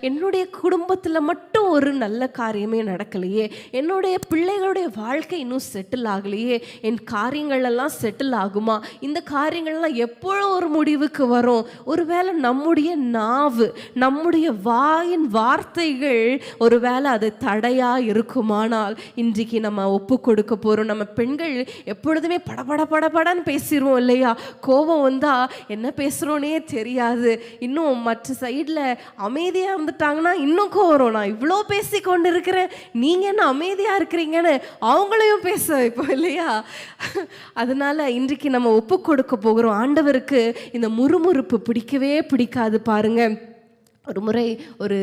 என்னுடைய குடும்பத்தில் மட்டும் ஒரு நல்ல காரியமே நடக்கலையே. என்னுடைய பிள்ளைகளுடைய வாழ்க்கை இன்னும் செட்டில் ஆகலையே. என் காரியங்களெல்லாம் செட்டில் ஆகுமா? இந்த காரியங்கள்லாம் எப்பொழுது ஒரு முடிவுக்கு வரும்? ஒருவேளை நம்முடைய நாவு நம்முடைய வாயின் வார்த்தைகள் ஒருவேளை அது தடையாக இருக்குமானால் இன்றைக்கு நம்ம ஒப்பு கொடுக்க போகிறோம் நம்ம பெண்கள் எப்பொழுதுமே படபட படபடன்னு பேசிடுவோம் இல்லையா? கோபம் வந்தால் என்ன பேசுகிறோன்னே தெரியாது. இன்னும் மற்ற சைடில் அமைதியாக வந்துட்டாங்கன்னா இன்னும் கோவம். நான் இவ்வளோ பேசி கொண்டு இருக்கிறேன் நீங்கள் என்ன அமைதியாக இருக்கிறீங்கன்னு அவங்களையும் பேச இப்போ இல்லையா? அதனால இன்றைக்கு நம்ம ஒப்பு கொடுக்க போகிறோம். ஆண்டவருக்கு இந்த முறுமுறுப்பு பிடிக்கவே பிடிக்காது பாருங்க. ஒரு முறை ஒரு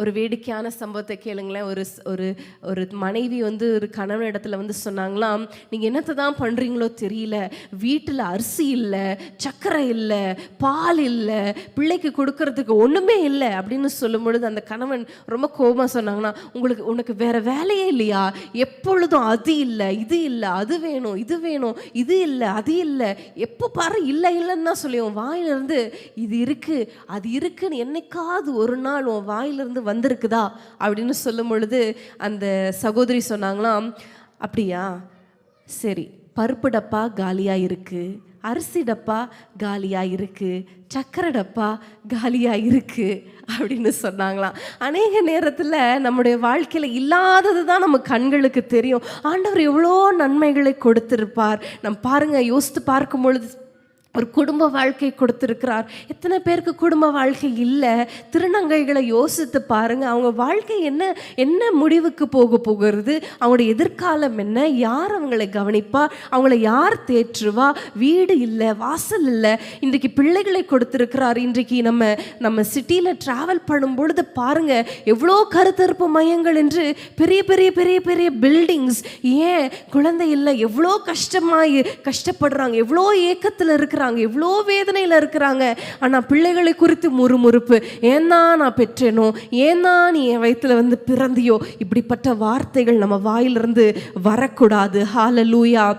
ஒரு வேடிக்கையான சம்பவத்தை கேளுங்களேன். ஒரு ஒரு ஒரு மனைவி வந்து ஒரு கணவன் இடத்துல வந்து சொன்னாங்களாம் நீங்கள் என்னத்தை தான் பண்ணுறீங்களோ தெரியல. வீட்டில் அரிசி இல்லை சர்க்கரை இல்லை பால் இல்லை பிள்ளைக்கு கொடுக்கறதுக்கு ஒன்றுமே இல்லை. அப்படின்னு சொல்லும் பொழுது அந்த கணவன் ரொம்ப கோபமாக சொன்னாங்கன்னா உங்களுக்கு உனக்கு வேறு வேலையே இல்லையா? எப்பொழுதும் அது இல்லை இது இல்லை அது வேணும் இது வேணும் இது இல்லை அது இல்லை. எப்போ பாரு இல்லை இல்லைன்னு தான் சொல்லி உன் வாயிலிருந்து இது இருக்குது அது இருக்குன்னு என்னைக்காவது ஒரு நாள் உன் வாயிலிருந்து வந்திருக்குதா? அப்படின்னு சொல்லும் பொழுது அந்த சகோதரி சொன்னாங்களாம் அப்படியா? சரி பருப்பு டப்பா காலியா இருக்கு அரிசி டப்பா காலியா இருக்கு சக்கரை டப்பா காலியா இருக்கு அப்படின்னு சொன்னாங்களாம். அநேக நேரத்தில் நம்முடைய வாழ்க்கையில் இல்லாதது தான் நம்ம கண்களுக்கு தெரியும். ஆண்டவர் எவ்வளோ நன்மைகளை கொடுத்துருப்பார். நம் பாருங்க யோசித்து பார்க்கும் பொழுது ஒரு குடும்ப வாழ்க்கை கொடுத்துருக்கிறார். எத்தனை பேருக்கு குடும்ப வாழ்க்கை இல்லை? திருநங்கைகளை யோசித்து பாருங்க. அவங்க வாழ்க்கை என்ன என்ன முடிவுக்கு போக போகிறது? அவங்களுடைய எதிர்காலம் என்ன? யார் அவங்களை கவனிப்பா? அவங்கள யார் தேற்றுவா? வீடு இல்லை வாசல் இல்லை. இன்றைக்கு பிள்ளைகளை கொடுத்துருக்கிறார். இன்றைக்கு நம்ம நம்ம சிட்டியில் ட்ராவல் பண்ணும் பொழுது பாருங்க. எவ்வளோ கருத்தரிப்பு மையங்கள் என்று பெரிய பெரிய பெரிய பெரிய பில்டிங்ஸ் ஏன் குழந்தை இல்லை? எவ்வளோ கஷ்டமாக கஷ்டப்படுறாங்க. எவ்வளோ ஏக்கத்தில் இருக்கிறாங்க. எவ்வளோ வேதனையில் இருக்கிறாங்க. ஆனால் பிள்ளைகளை குறித்து முறுமுறுப்பு. ஏன்னா நான் பெற்றேனோ? ஏன்னா நீ என் வயித்துல வந்து பிறந்தியோ? இப்படிப்பட்ட வார்த்தைகள் நம்ம வாயிலிருந்து வரக்கூடாது. ஹாலலூயா